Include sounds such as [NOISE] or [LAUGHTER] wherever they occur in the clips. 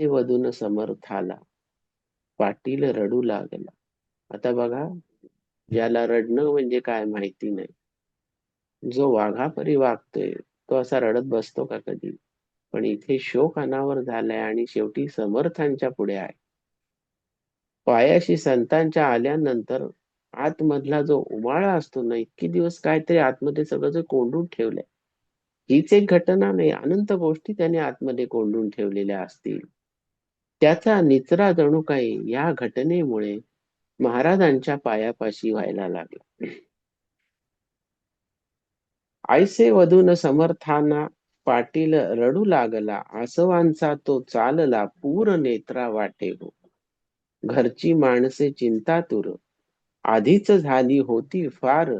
ते वधून समर्थाला पाटील रडू लागला. आता बघा ज्याला रडणं म्हणजे काय माहिती नाही. जो वाघापरी वागतोय तो असा रडत बसतो का कधी? पण इथे शोक अनावर झालाय आणि शेवटी समर्थांच्या पुढे आहे. पायाशी संतांच्या आल्यानंतर आतमधला जो उमाळा असतो ना इतकी दिवस काहीतरी आतमध्ये सगळं जे कोंडून ठेवलंय हीच एक घटना नाही अनंत गोष्टी त्याने आतमध्ये कोंडून ठेवलेल्या असतील. त्याचा निचरा जणू काही या घटनेमुळे महाराजांच्या पायापाशी व्हायला लागला. आयसे वधून समर्थाना पाटील रडू लागला. आसवांचा तो चालला पूर नेत्रा वाटे हो घरची माणसे चिंतातुर. आधीच झाली होती फार.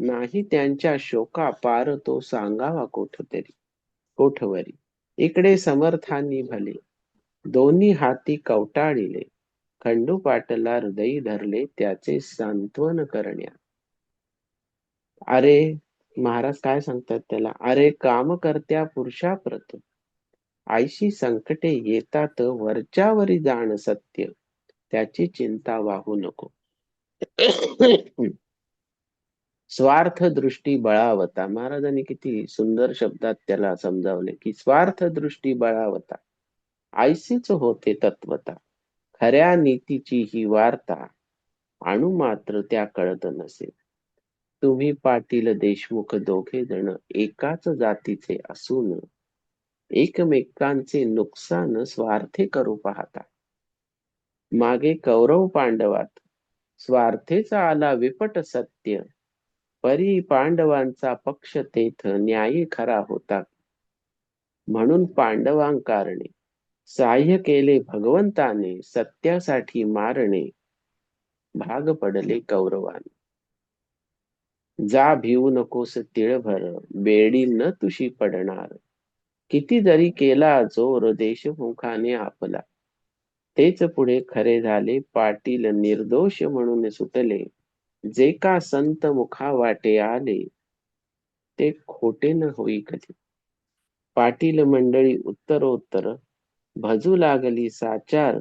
नाही त्यांच्या शोका पार तो सांगावा कोठतरी कोठवरी. इकडे समर्थांनी भले. दोन्ही हाती कवटाळिले खंडू पाटला हृदयी धरले त्याचे सांत्वन करण्या. अरे महाराज काय सांगतात त्याला? अरे काम करत्या पुरुषाप्रत. आईशी संकटे येतात वरच्यावरी जाण सत्य. त्याची चिंता वाहू नको. स्वार्थ दृष्टी बळावता. महाराजांनी किती सुंदर शब्दात त्याला समजावले की स्वार्थ दृष्टी बळावता. आयसीच होते तत्वता. खऱ्या नीतीची ही वार्ता आणू मात्र त्या कळत नसे. तुम्ही पाटील देशमुख दोघे जण एकाच जातीचे असून एकमेकांचे नुकसान स्वार्थे करू पाहता. मागे कौरव पांडवात स्वार्थेचा आला विपट सत्य. परी पांडवांचा पक्ष तेथ न्यायी खरा होता. म्हणून पांडवांकारणे साह्य केले भगवंताने सत्यासाठी मारणे भाग पडले कौरवाने. जा भिवू नकोस तिळभर बेडी न तुशी पडणार. किती जरी केला जोर देशमुखाने आपला. तेच पुढे खरे झाले पाटील निर्दोष म्हणून सुटले जे का संत मुखा वाटे आले ते खोटे न होई कधी. पाटील मंडळी उत्तरोत्तर भजू लागली साचार.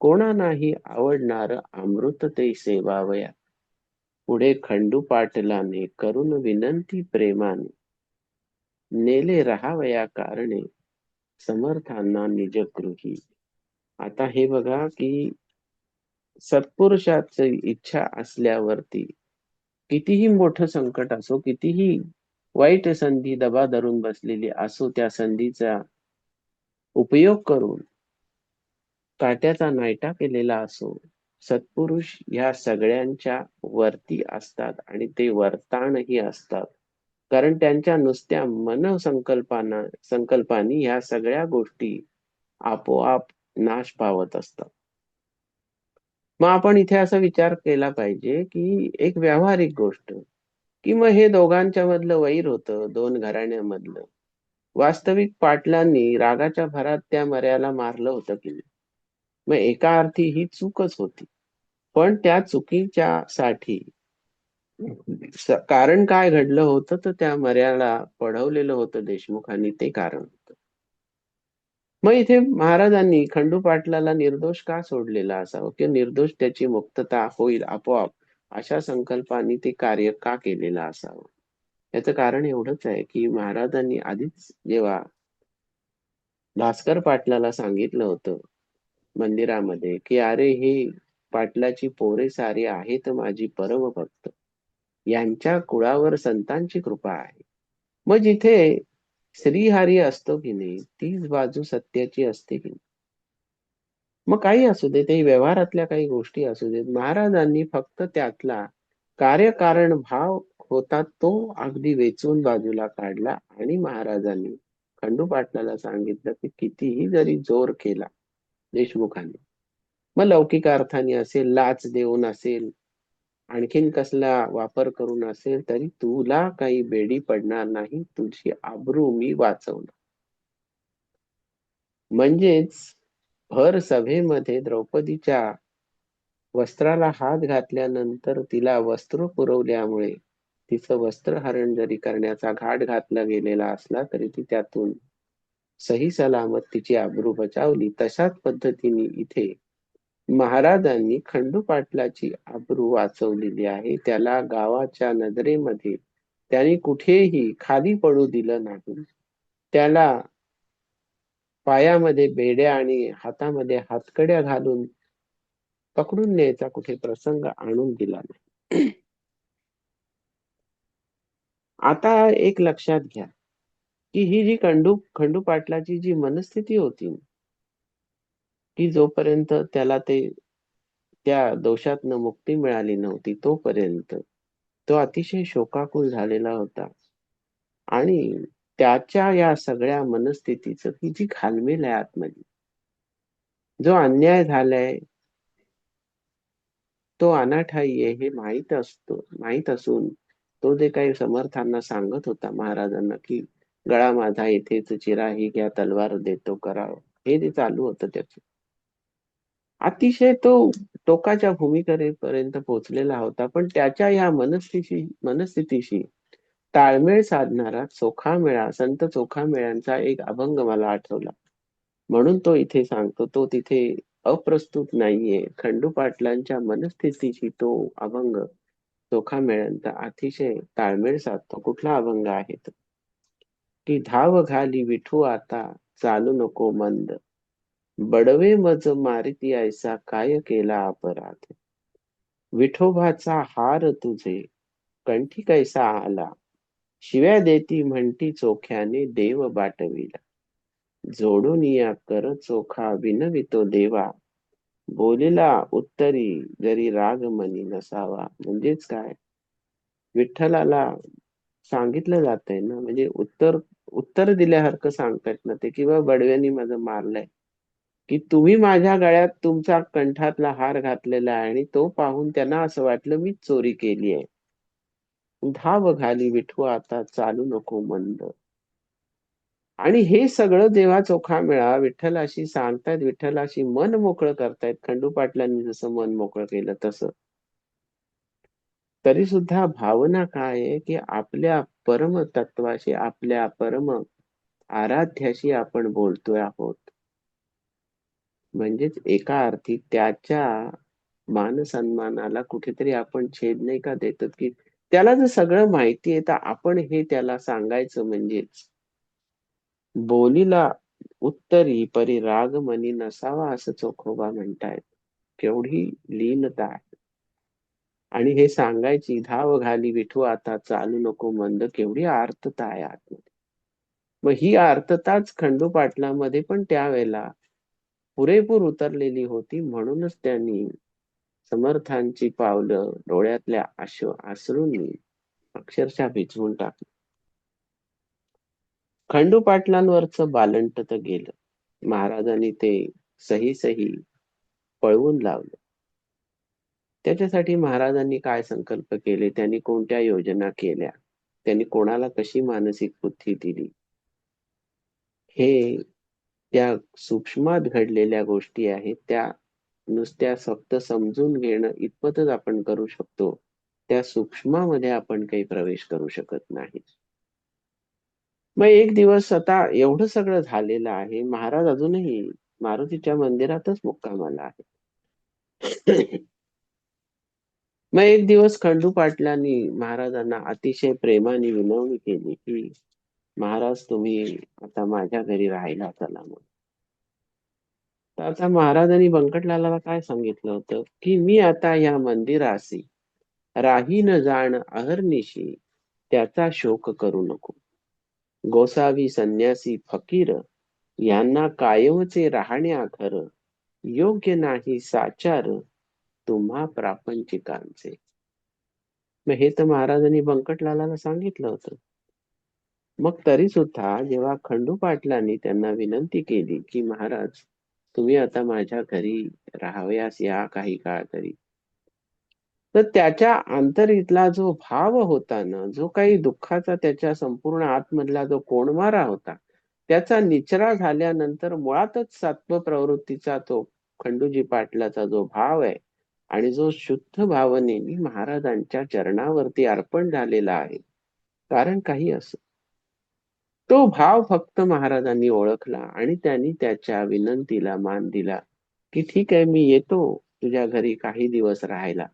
कोणा नाही आवडणार अमृत ते सेवावया. पुढे खंडू पाटलाने करून विनंती प्रेमाने. नेले राहावया कारणे. समर्थांना निजगृही. आता हे बघा की सत्पुरुषाची इच्छा असल्यावरती कितीही मोठं संकट असो कितीही वाईट संधी दबा धरून बसलेली असो त्या संधीचा उपयोग करून काट्याचा नायटा केलेला असो सत्पुरुष ह्या सगळ्यांच्या वरती असतात आणि ते वर्तानही असतात. कारण त्यांच्या नुसत्या मन संकल्पाना संकल्पानी ह्या सगळ्या गोष्टी आपोआप नाश पावत असतात. मग आपण इथे असा विचार केला पाहिजे की एक व्यावहारिक गोष्ट कि मग हे दोघांच्या मधलं वैर होतं दोन घराण्यामधलं. वास्तविक पाटलांनी रागाच्या भरात त्या मर्याला मारलं होतं की नाही? मग एका अर्थी ही चूकच होती. पण त्या चुकीच्या साठी कारण काय घडलं होतं तर त्या मर्याला पढवलेलं होतं देशमुखांनी ते कारण होतं. मग इथे महाराजांनी खंडू पाटलाला निर्दोष का सोडलेला असावं? किंवा निर्दोष त्याची मुक्तता होईल आपोआप अशा संकल्पाने ते कार्य का केलेलं असावं? याचं कारण एवढंच आहे की महाराजांनी आधीच जेव्हा भास्कर पाटलाला सांगितलं होतं मंदिरामध्ये की अरे हे पाटलाची पोरे सारी आहेत माझी परम भक्त यांच्या कुळावर संतांची कृपा आहे. मग जिथे श्रीहारी असतो की नाही तीच बाजू सत्याची असते की नाही? मग काही असू दे ते व्यवहारातल्या काही गोष्टी असू देत महाराजांनी फक्त त्यातला कार्यकारण भाव होता तो अगदी वेचून बाजूला काढला आणि महाराजांनी खंडू पाटलाला सांगितलं की कितीही जरी जोर केला देशमुखांनी मग लौकिक अर्थाने असेल लाच देऊन असेल आणखीन कसला वापर करून असेल तरी तुला काही बेडी पडणार नाही तुझी आबरू मी वाचवणार. म्हणजेच भर सभेमध्ये द्रौपदीच्या वस्त्राला हात घातल्यानंतर तिला वस्त्र पुरवल्यामुळे तिचं वस्त्रहरण जरी करण्याचा घाट घातला गेलेला असला तरी ती त्यातून सही सलामत तिची आबरू बचावली. तशाच पद्धतीने इथे महाराजांनी खंडू पाटलाची आबरू वाचवलेली आहे. त्याला गावाच्या नजरेमध्ये त्यांनी कुठेही खाली पडू दिलं नाही. त्याला पायामध्ये बेड्या आणि हातामध्ये हातकड्या घालून पकडून न्यायचा कुठे प्रसंग आणून दिला नाही. आता एक लक्षात घ्या की ही जी खंडू खंडू पाटलाची जी मनस्थिती होती की जोपर्यंत त्याला ते त्या दोषातनं मुक्ती मिळाली नव्हती तोपर्यंत तो अतिशय शोकाकुल झालेला होता. आणि त्याच्या या सगळ्या मनस्थितीच की जी खालमेल आहे आतमध्ये जो अन्याय झालाय तो अनाठाई आहे हे माहीत असतो माहीत असून तो जे काही समर्थांना सांगत होता महाराजांना की गळा माझा येथेच चिरा ही घ्या तलवार देतो करावं. हे जे चालू होतं त्याच. अतिशय तो टोकाच्या भूमिकेपर्यंत पोहोचलेला होता पण त्याच्या या मनस्थितीशी मनस्थितीशी ताळमेळ साधणारा चोखामेळा संत चोखामेळ्यांचा एक अभंग मला आठवला. म्हणून तो इथे सांगतो तो तिथे अप्रस्तुत नाहीये. खंडू पाटलांच्या मनस्थितीशी तो अभंग चोखा मिळंत अतिशय ताळमेळ साधतो. कुठला अभंग आहे तो? की धाव घाली विठू आता चालू नको मंद. बडवे मज मारिती ऐसा काय केला अपराध? विठोबाचा हार तुझे कंठी कैसा आला? शिव्या देती म्हणती चोख्याने देव बाटविला. जोडून या कर चोखा विनवितो देवा. बोलिला उत्तरी जरी राग मनी नसावा म्हणजेच काय? विठ्ठलाला सांगितलं जातंय ना म्हणजे उत्तर उत्तर दिल्यासारखं सांगतायत ना ते किंवा बडव्यांनी माझं मारलंय. की तुम्ही माझ्या गळ्यात तुमचा कंठातला हार घातलेला आहे आणि तो पाहून त्यांना असं वाटलं मी चोरी केली आहे. धाव घाली विठू आता चालू नको मंद. आणि हे सगळं जेव्हा चोखा मिळा विठ्ठलाशी सांगतायत विठ्ठलाशी मन मोकळं करतायत खंडू पाटलांनी जसं मन मोकळं केलं तसं. तरी सुद्धा भावना काय आहे की आपल्या परम तत्वाशी आपल्या परम आराध्याशी आपण बोलतोय आहोत. म्हणजेच एका अर्थी त्याच्या मान सन्मानाला कुठेतरी आपण छेद नाही का देतो की त्याला जर सगळं माहिती आहे तर आपण हे त्याला सांगायचं म्हणजेच बोलीला उत्तरी परी राग मनी नसावा असं चोखोबा म्हणतायत. केवढी लीनता आहे. आणि हे सांगायची धाव घाली विठू आता चालू नको मंद केवढी आर्तता आहे आतमध्ये. मग ही आर्तताच खंडू पाटलामध्ये पण त्यावेळेला पुरेपूर उतरलेली होती म्हणूनच त्यांनी समर्थांची पावलं डोळ्यातल्या आशु आसरूंनी अक्षरशः भिजवून टाकली. खंडू पाटलांवरच बालंट तर गेलं. महाराजांनी ते सही सही पळवून लावलं. त्याच्यासाठी महाराजांनी काय संकल्प केले? त्यांनी कोणत्या योजना केल्या? त्यांनी कोणाला कशी मानसिक बुद्धी दिली? हे त्या सूक्ष्मात घडलेल्या गोष्टी आहेत. त्या नुसत्या फक्त समजून घेणं इतपतच आपण करू शकतो. त्या सूक्ष्मामध्ये आपण काही प्रवेश करू शकत नाही. मग एक दिवस आता एवढं सगळं झालेलं आहे. महाराज अजूनही मारुतीच्या मंदिरातच मुक्कामाला आहे [CLEARS THROAT] मग एक दिवस खंडू पाटलांनी महाराजांना अतिशय प्रेमाने विनवणी केली की महाराज तुम्ही आता माझ्या घरी राहायला चला म्हणून तर आता महाराजांनी बंकटलाला काय सांगितलं होतं? की मी आता या मंदिराशी राही न जाण अहर्निशी त्याचा शोक करू नको. गोसावी संन्यासी फकीर यांना कायमचे राहणे आखर योग्य नाही साचार तुम्हा प्रापंचिकांचे. मग हे तर महाराजांनी बंकटलाला सांगितलं होतं. मग तरी सुद्धा जेव्हा खंडू पाटलांनी त्यांना विनंती केली की महाराज तुम्ही आता माझ्या घरी राहावयास या काही काळ तरी तर त्याच्या आंतरितला जो भाव होता ना जो काही दुःखाचा त्याच्या संपूर्ण आतमधला जो कोणमारा होता त्याचा निचरा झाल्यानंतर मुळातच सात्व प्रवृत्तीचा तो खंडूजी पाटलाचा जो भाव आहे आणि जो शुद्ध भावनेने महाराजांच्या चरणावरती अर्पण झालेला आहे. कारण काही असं. तो भाव फक्त महाराजांनी ओळखला आणि त्यांनी त्याच्या विनंतीला मान दिला की ठीक आहे मी येतो तुझ्या घरी काही दिवस राहायला.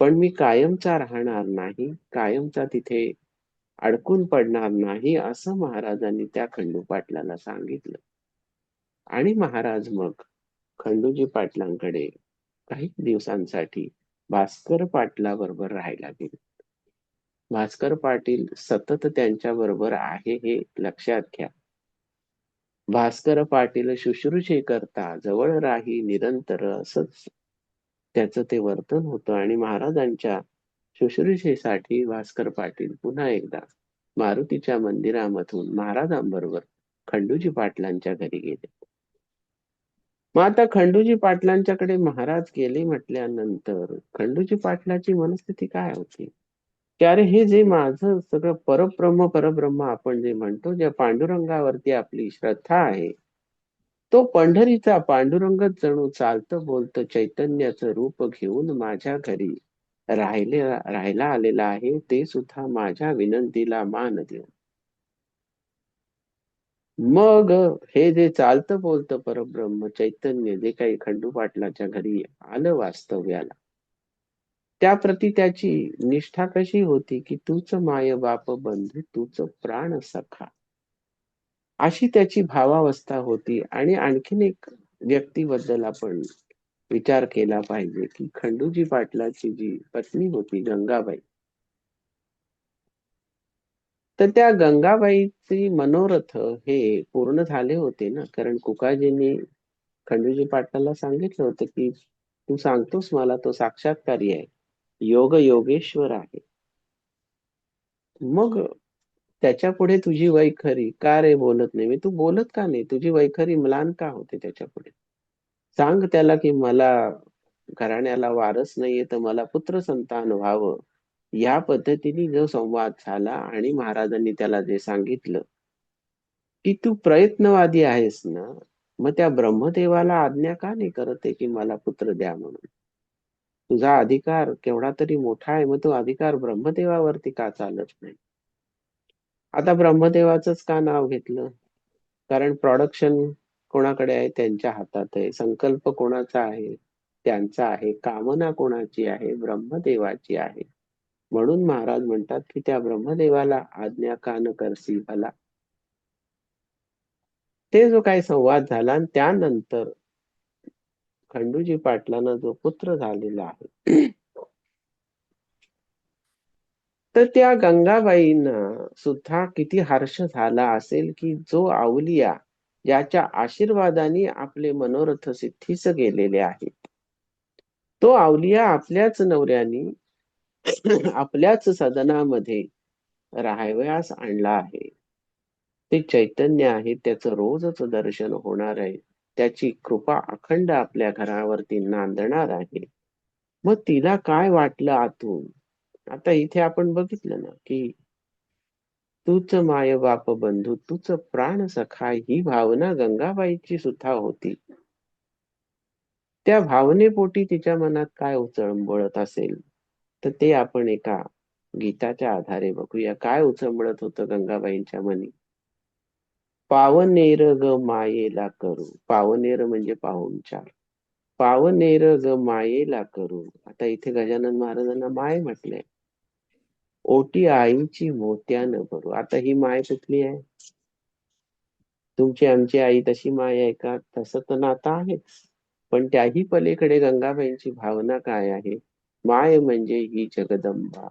पण मी कायमचा राहणार नाही कायमचा तिथे अडकून पडणार नाही असं महाराजांनी त्या खंडू पाटलाला सांगितलं. आणि महाराज मग खंडूजी पाटलांकडे काही दिवसांसाठी भास्कर पाटला बरोबर राहायला गेले. भास्कर पाटील सतत त्यांच्या बरोबर आहे हे लक्षात घ्या. भास्कर पाटील शुश्रूषे करता जवळ राही निरंतर असंच त्याचं ते वर्तन होतं आणि महाराजांच्या शुश्रूषेसाठी भास्कर पाटील पुन्हा एकदा मारुतीच्या मंदिरामधून महाराजांबरोबर खंडूजी पाटलांच्या घरी गेले. मग आता खंडूजी पाटलांच्याकडे महाराज गेले म्हटल्यानंतर खंडूजी पाटलाची मनस्थिती काय होती? की अरे हे जे माझं सगळं परब्रह्म परब्रह्म आपण जे म्हणतो ज्या पांडुरंगावरती आपली श्रद्धा आहे तो पंढरीचा पांडुरंग जणू चालतं बोलतं चैतन्याचं रूप घेऊन माझ्या घरी राहिले राहायला आलेला आहे ते सुद्धा माझ्या विनंतीला मान देऊन. मग हे जे चालतं बोलतं परब्रह्म चैतन्य जे काही खंडू पाटलाच्या घरी आलं वास्तव्याला त्या प्रति त्याची निष्ठा कशी होती की तूच माय बाप बंधू तूच प्राण सखा अशी त्याची भावावस्था होती आणि आणखीन एक व्यक्तीबद्दल आपण विचार केला पाहिजे की खंडूजी पाटलाची जी पत्नी होती गंगाबाई तर त्या गंगाबाईचे मनोरथ हे पूर्ण झाले होते ना? कारण कुकाजींनी खंडूजी पाटलाला सांगितलं होतं की तू सांगतोस मला तो साक्षात्कारी आहे. योग योगेश्वर आहे. मग त्याच्या पुढे तुझी वैखरी. का रे बोलत नाही? मी तू बोलत का नाही? तुझी वैखरी म्लान का होते त्याच्या पुढे सांग त्याला की मला घराण्याला वारस नाहीये तर मला पुत्र संतान व्हावं. या पद्धतीने जो संवाद झाला आणि महाराजांनी त्याला जे सांगितलं की तू प्रयत्नवादी आहेस ना मग त्या ब्रह्मदेवाला आज्ञा का नाही करत आहे की मला पुत्र द्या म्हणून? तुझा अधिकार केवढा तरी मोठा आहे मग तो अधिकार ब्रह्मदेवावरती का चालत नाही? आता ब्रह्मदेवाचंच का नाव घेतलं? कारण प्रोडक्शन कोणाकडे आहे? त्यांच्या हातात आहे. संकल्प कोणाचा आहे? त्यांचा आहे. कामना कोणाची आहे? ब्रह्मदेवाची आहे. म्हणून महाराज म्हणतात की त्या ब्रह्मदेवाला आज्ञा का न करसी भला ते जो काही संवाद झाला आणि त्यानंतर खंडूजी पाटलांना जो पुत्र झालेला आहे तर त्या गंगाबाईंना सुद्धा किती हर्ष झाला असेल की जो आवलिया ज्याच्या आशीर्वादाने आपले मनोरथ सिद्धीस गेलेले आहेत. तो आवलिया आपल्याच नवऱ्याने [CLEARS THROAT] आपल्याच सदनामध्ये राहावयास आणला आहे. ते चैतन्य आहे त्याचं रोजच दर्शन होणार आहे. त्याची कृपा अखंड आपल्या घरावरती नांदणार आहे. मग तिला काय वाटलं आतून? आता इथे आपण बघितलं ना की तूच माय बाप बंधू तूच प्राण सखा ही भावना गंगाबाईची सुद्धा होती. त्या भावनेपोटी तिच्या मनात काय उचळंबळत असेल तर ते आपण एका गीताच्या आधारे बघूया. काय उचंबळत होतं गंगाबाईंच्या मनी? पावनेर ग मायेला करू. पावनेर म्हणजे पाहुणचार पावनेर ग मायेला करू. आता इथे गजानन महाराजांना माय म्हटलंय. ओटी आईची मोत्यानं भरू. आता ही माय कुठली आहे? तुमची आमची आई तशी माय आहे का? तसं तर नातं आहेच. पण त्याही पलीकडे गंगाबाईंची भावना काय आहे? माय म्हणजे ही जगदंबा.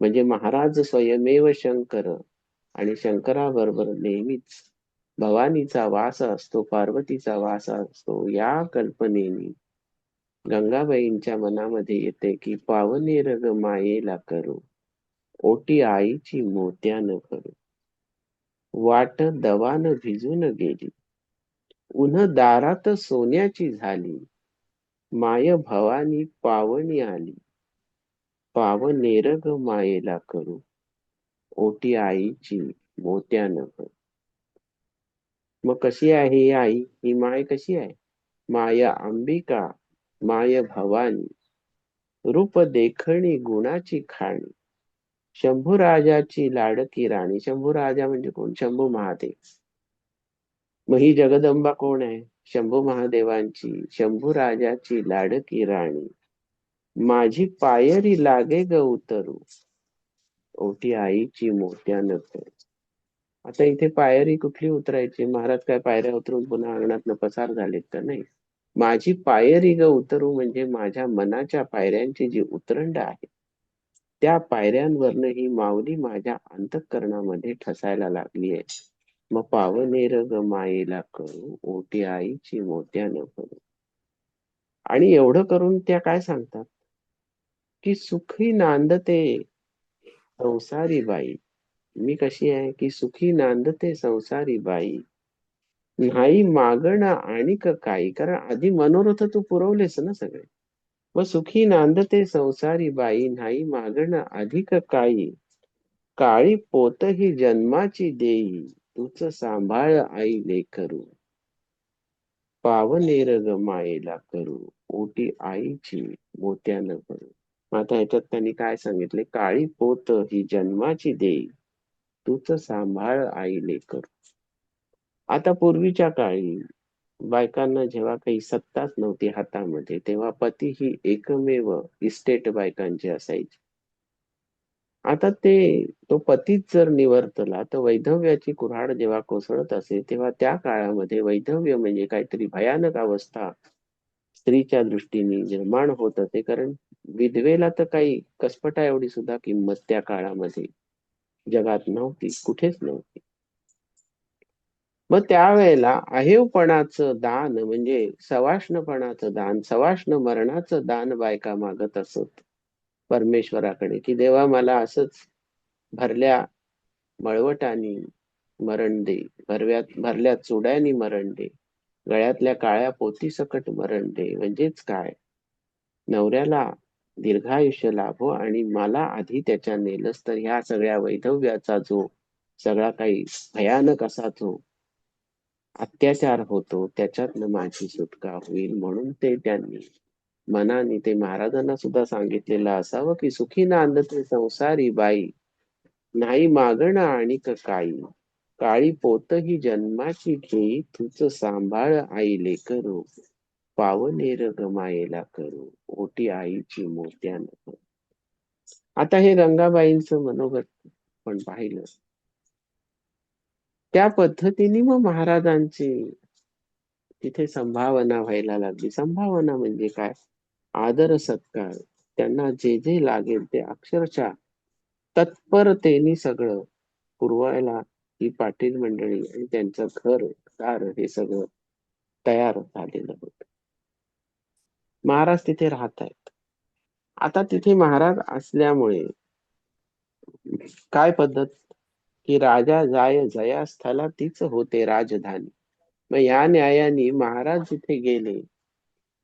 म्हणजे महाराज स्वयमेव शंकर आणि शंकराबरोबर नेहमीच. भवानीचा वास असतो पार्वतीचा वास असतो या कल्पनेने. गंगाबाईंच्या मनामध्ये येते की पावने रग मायेला करू. ओटी आईची मोत्यानं भरू. वाट दवान भिजून गेली. उन्ह दारात सोन्याची झाली. माय भवानी पावणी आली. पावनेरग मायेला करू. ओटी आईची मोत्यानं भर. मग कशी आहे ही आई? ही माय कशी आहे? माया अंबिका माय भवानी. रूप देखणी गुणाची खाणी. शंभू राजाची लाडकी राणी. शंभू राजा म्हणजे कोण? शंभू महादेव. मग ही जगदंबा कोण आहे? शंभू महादेवांची. शंभू राजाची लाडकी राणी. माझी पायरी लागे ग उतरू. ओटी आईची मोठ्या नक. आता इथे पायरी कुठली उतरायची? महाराज काय पायऱ्या उतरून पुन्हा अंगणात पसार झालेत का नाही? माझी पायरी ग उतरू म्हणजे माझ्या मनाच्या पायऱ्यांची जी उतरंड आहे त्या पायऱ्यांवरनं ही माऊली माझ्या अंतःकरणामध्ये ठसायला लागली आहे. मग पावनेर ग मायेला करू ओटी आईची मोत्यानं करू. आणि एवढं करून त्या काय सांगतात? की सुखी नांदते संसारी बाई. मी कशी आहे? की सुखी नांदते संसारी बाई. नाही मागणं आणि काही. कारण आधी मनोरथ तू पुरवलेस ना सगळे. व सुखी नांदते संसारी बाई नाही मागणं अधिक काही. काळी पोत ही जन्माची देई तुच सांभाळ आई लेकरू. पावनेर ग मायेला करू ओटी आईची मोत्यानं करू आता ह्याच्यात त्यांनी काय सांगितले? काळी पोत ही जन्माची देई तूच सांभाळ आईले करू आता पूर्वीच्या काळी बायकांना जेव्हा काही सत्ताच नव्हती हातामध्ये तेव्हा पती ही एकमेव इस्टेट बायकांची असायची. आता ते तो पतीच जर निवर्तला तर वैधव्याची कुऱ्हाड जेव्हा कोसळत असे तेव्हा त्या काळामध्ये वैधव्य म्हणजे काहीतरी भयानक अवस्था स्त्रीच्या दृष्टीने निर्माण होत असे कारण विधवेला तर काही कसपटा एवढी सुद्धा किंमत त्या काळामध्ये जगात नव्हती कुठेच नव्हती. मग त्यावेळेला अहेवपणाचं दान म्हणजे सवाष्णपणाचं दान सवाष्ण मरणाचं दान बायका मागत असत परमेश्वराकडे की देवा मला असंच भरल्या मळवटानी मरण दे भरव्यात भरल्या चुड्यानी मरण दे गळ्यातल्या काळ्या पोती सकट मरण दे. म्हणजेच काय? नवऱ्याला दीर्घायुष्य लाभो आणि मला आधी त्याच्या नेलस तर ह्या सगळ्या वैधव्याचा जो सगळा काही भयानक असा जो अत्याचार होतो त्याच्यातनं माझी सुटका होईल म्हणून ते त्यांनी मनाने ते महाराजांना सुद्धा सांगितलेलं असावं की सुखी नांदते संसारी बाई नाही मागणं आणि काही. काळी पोत ही जन्माची घेई तुझ सांभाळ आई लेकरू. पावनेर गमायेला करू ओटी आईची मोत्यानं आता हे गंगाबाईंचं मनोगत पण पाहिलं. त्या पद्धतीने मग महाराजांची तिथे संभावना व्हायला लागली. संभावना म्हणजे काय? आदर सत्कार. त्यांना जे जे लागेल ते अक्षरशः तत्परतेने सगळं पुरवायला ही पाटील मंडळी आणि त्यांचं घर दार हे सगळं तयार झालेलं होत. महाराज तिथे राहत आहेत. आता तिथे महाराज असल्यामुळे काय पद्धत की राजा जाय जया स्थला तीच होते राजधानी. मग या न्यायाने महाराज जिथे गेले.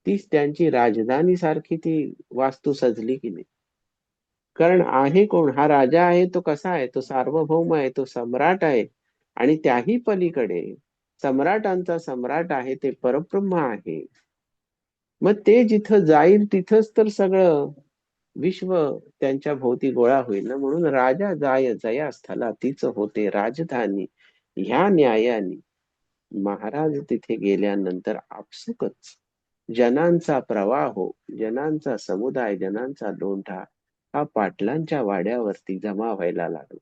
तीच त्यांची राजधानी सारखी ती वास्तू सजली की नाही. कारण आहे कोण? हा राजा आहे तो कसा आहे? तो सार्वभौम आहे तो सम्राट आहे. आणि त्याही पलीकडे सम्राटांचा सम्राट आहे ते परब्रह्म आहे. मग ते जिथं जाईल तिथंच तर सगळं विश्व त्यांच्या भोवती गोळा होईल ना? म्हणून राजा जाय जया स्थला तीच होते राजधानी. ह्या न्यायाने महाराज तिथे गेल्यानंतर आपसुकच जनांचा प्रवाह जनांचा समुदाय जनांचा लोंढा हा पाटलांच्या वाड्यावरती जमा व्हायला लागला.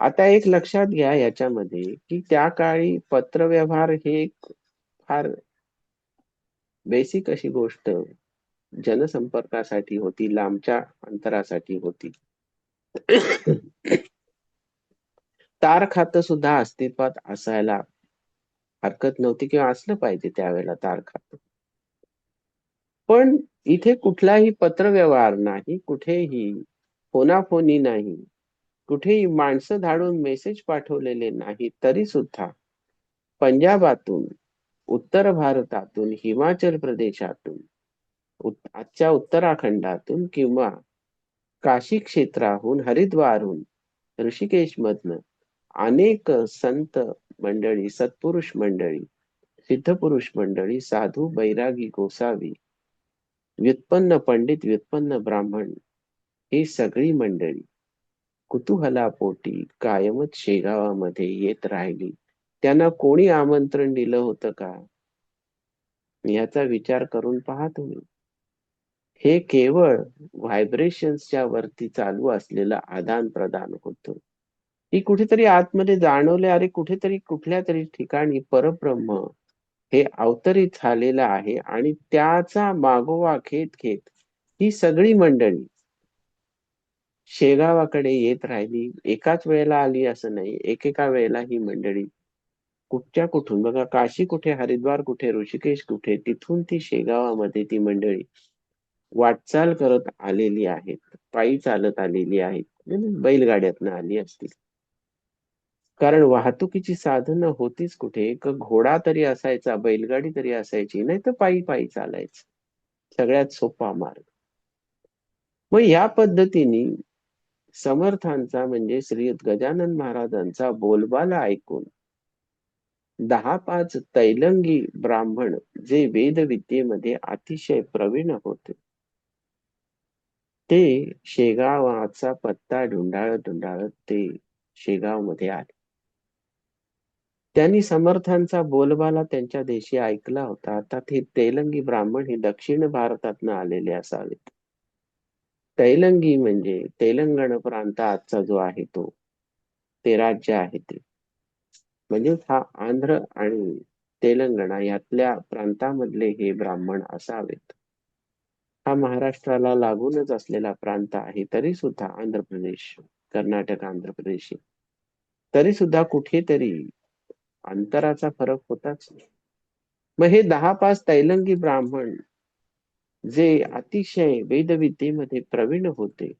आता एक लक्षात घ्या याच्यामध्ये की त्या काळी पत्रव्यवहार हे एक फार बेसिक अशी गोष्ट जनसंपर्कासाठी होती लांबच्या अंतरासाठी होती. तार खात सुद्धा अस्तित्वात असायला हरकत नव्हती किंवा असलं पाहिजे त्यावेळेला तार खात. पण इथे कुठलाही पत्रव्यवहार नाही कुठेही फोनाफोनी नाही कुठेही माणसं धाडून मेसेज पाठवलेले नाही तरी सुद्धा पंजाबातून उत्तर भारतातून हिमाचल प्रदेशातून आजच्या उत्तराखंडातून किंवा काशी क्षेत्राहून हरिद्वारहून ऋषिकेश मधनं अनेक संत मंडळी सत्पुरुष मंडळी सिद्धपुरुष मंडळी साधू बैरागी गोसावी व्युत्पन्न पंडित व्युत्पन्न ब्राह्मण ही सगळी मंडळी कुतूहलापोटी कायमच शेगावामध्ये येत राहिली. त्यांना कोणी आमंत्रण दिलं होतं का? याचा विचार करून पहा तुम्ही हे केवळ व्हायब्रेशन्सच्या वरती चालू असलेलं आदान प्रदान होतं. ही कुठेतरी आतमध्ये जाणवले अरे कुठेतरी कुठल्या तरी ठिकाणी परब्रह्म हे अवतरित झालेलं आहे आणि त्याचा मागोवा घेत घेत ही सगळी मंडळी शेगावाकडे येत राहिली. एकाच वेळेला आली असं नाही एकेका वेळेला ही मंडळी कुठच्या कुठून? बघा काशी कुठे हरिद्वार कुठे ऋषिकेश कुठे तिथून ती शेगावामध्ये ती मंडळी वाटचाल करत आलेली आहेत पायी चालत आलेली आहेत म्हणजे बैलगाड्यातनं आली असतील. कारण वाहतुकीची साधनं होतीच कुठे एक घोडा तरी असायचा बैलगाडी तरी असायची नाही तर पायी पायी चालायचं. सगळ्यात सोपा मार्ग. मग या पद्धतीने समर्थांचा म्हणजे श्री गजानन महाराजांचा बोलबाला ऐकून दहा पाच तैलंगी ब्राह्मण जे वेदविद्येमध्ये अतिशय प्रवीण होते ते शेगावाचा पत्ता ढुंढाळत ढुंढाळत ते शेगावमध्ये आले. त्यांनी समर्थांचा बोलबाला त्यांच्या देशी ऐकला होता. आता ते तेलंगी ब्राह्मण हे दक्षिण भारतातनं आलेले असावेत. तैलंगी म्हणजे तेलंगण प्रांत आजचा जो आहे तो ते राज्य आहे ते. म्हणजे हा आंध्र आणि तेलंगणा यातल्या प्रांतामधले हे ब्राह्मण असावेत. हा महाराष्ट्राला लागूनच असलेला प्रांत आहे तरी सुद्धा आंध्र प्रदेश कर्नाटक आंध्र प्रदेश तरी सुद्धा कुठेतरी अंतराचा फरक होताच मग हे दहा पाच तैलंगी ब्राह्मण जे अतिशय वेदविद्येमध्ये प्रवीण होते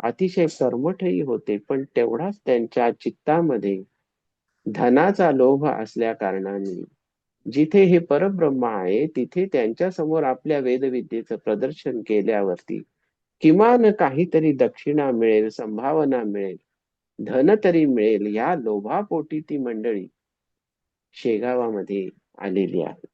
अतिशय कर्मठही होते पण तेवढाच त्यांच्या चित्तामध्ये धनाचा लोभ असल्या कारणाने जिथे हे परब्रह्म आहे तिथे त्यांच्यासमोर आपल्या वेदविद्येचं प्रदर्शन केल्यावरती किमान काहीतरी दक्षिणा मिळेल संभावना मिळेल धन तरी मिळेल या लोभापोटी ती मंडळी शेगावामध्ये आलेली आहे.